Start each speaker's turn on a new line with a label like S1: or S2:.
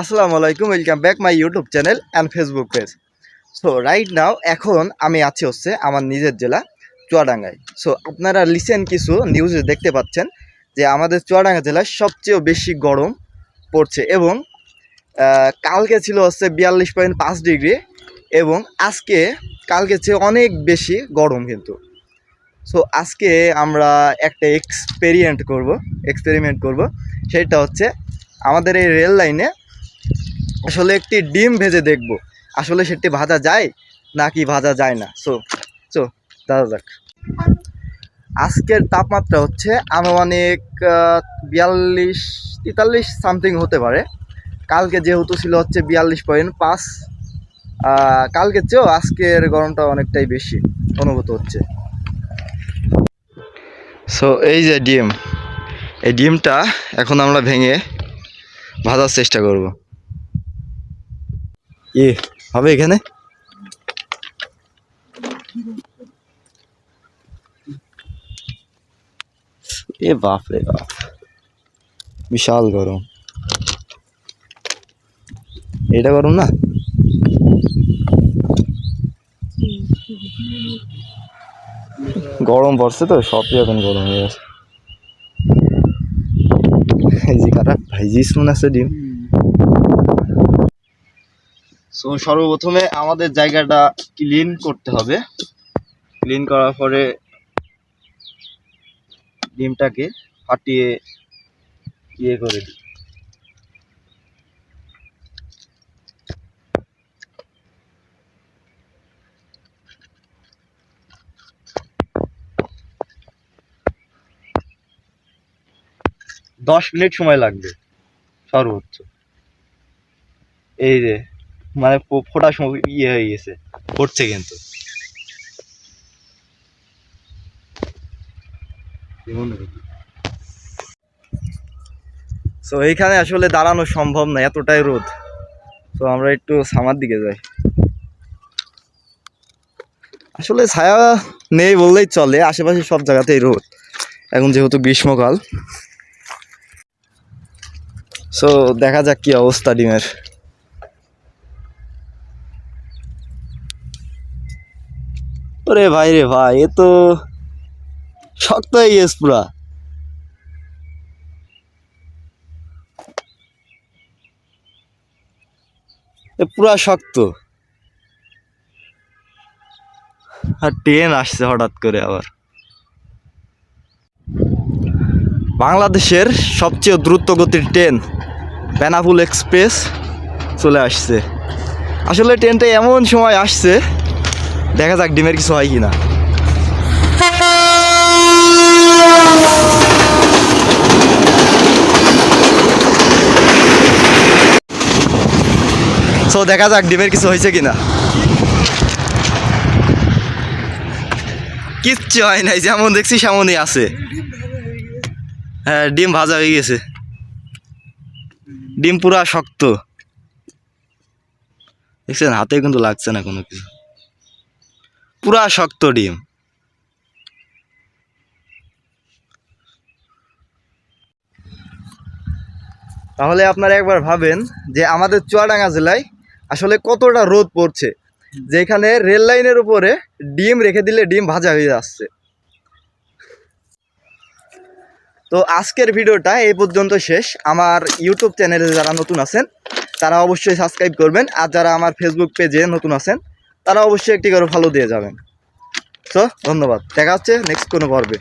S1: আসসালামু আলাইকুম welcome back my YouTube channel and Facebook page so right now এখন আমি আছি হচ্ছে আমার নিজের জেলা চুয়াডাঙ্গায়। সো আপনারা লিসেন কিছু নিউজে দেখতে পাচ্ছেন যে আমাদের চুয়াডাঙ্গা জেলায় সবচেয়ে বেশি গরম পড়ছে এবং কালকে ছিল হচ্ছে বিয়াল্লিশ পয়েন্ট পাঁচ ডিগ্রি এবং আজকে, কালকে চেয়ে অনেক বেশি গরম কিন্তু। সো আজকে আমরা একটা এক্সপেরিয়েন্ট করব এক্সপেরিমেন্ট করব। সেটা হচ্ছে আমাদের এই রেল লাইনে আসলে একটি ডিম ভেজে দেখব। আসলে সেটি ভাজা যায় নাকি ভাজা যায় না? সো সো দাদা যাক। আজকের তাপমাত্রা হচ্ছে আনুমানিক বিয়াল্লিশ তেতাল্লিশ সামথিং হতে পারে। কালকে যেহেতু ছিল হচ্ছে বিয়াল্লিশ পয়েন্ট পাঁচ আহ, কালকের চেয়েও আজকের গরমটা অনেকটাই বেশি অনুভূত হচ্ছে। সো এই যে ডিম এই ডিমটা এখন আমরা ভেঙে ভাজার চেষ্টা করব। এ, হবে এখানে? এ বাপ রে বাপ। বিশাল গরম। এটা গরম না? গরম পড়ছে তো, সবই এখন গরম হয়ে গেছে। এই যে কাটা, ভাইজিস আছে ডিম। সো সর্বপ্রথমে আমাদের জায়গাটা ক্লিন করতে হবে। ক্লিন করার পরে ডিমটাকে ফাটিয়ে ইয়ে করে দিই। দশ মিনিট সময় লাগবে, সর্বোচ্চ। এই রে মানে ফো- ফোটার সময় ইয়ে হয়ে গেছে। ফুটছে কিন্তু। সো এইখানে আসলে দাঁড়ানো সম্ভব না, এতটাই রোদ। তো আমরা একটু সামার দিকে যাই। আসলে ছায়া নেই বললেই চলে, আশেপাশে সব জায়গাতেই রোদ। এখন যেহেতু গ্রীষ্মকাল। সো দেখা যাক কি অবস্থা ডিমের। ওরে ভাই রে ভাই, এ তো শক্ত হয়ে গেছে পুরা। পুরা শক্ত। আর ট্রেন আসছে হঠাৎ করে আবার। বাংলাদেশের সবচেয়ে দ্রুত গতির ট্রেন বেনাপুল এক্সপ্রেস চলে আসছে। আসলে ট্রেনটা এমন সময় আসছে দেখা যাক ডিমের কিছু হয় কি না সো দেখা যাক ডিমের কিছু হয়েছে কিনা। কিচ্ছু হয় নাই, যেমন দেখছি সেমনই আছে। হ্যাঁ ডিম ভাজা হয়ে গেছে। ডিম পুরা শক্ত। দেখছেন, হাতে কিন্তু লাগছে না কোনো কিছু। পুরা শক্ত ডিম। তাহলে আপনারা একবার ভাবেন যে আমাদের চুয়াডাঙ্গা জেলায় আসলে কতটা রোদ পড়ছে যেখানে রেল লাইনের উপরে ডিম রেখে দিলে ডিম ভাজা হয়ে যাচ্ছে। তো আজকের ভিডিওটা এই পর্যন্ত শেষ। আমার ইউটিউব চ্যানেলে যারা নতুন আছেন, তারা অবশ্যই সাবস্ক্রাইব করবেন। আর যারা আমার ফেসবুক পেজে নতুন আছেন তারা অবশ্যই একটি করে ভালো দিয়ে যাবেন। তো ধন্যবাদ। দেখা হচ্ছে নেক্সট কোনো পর্বে।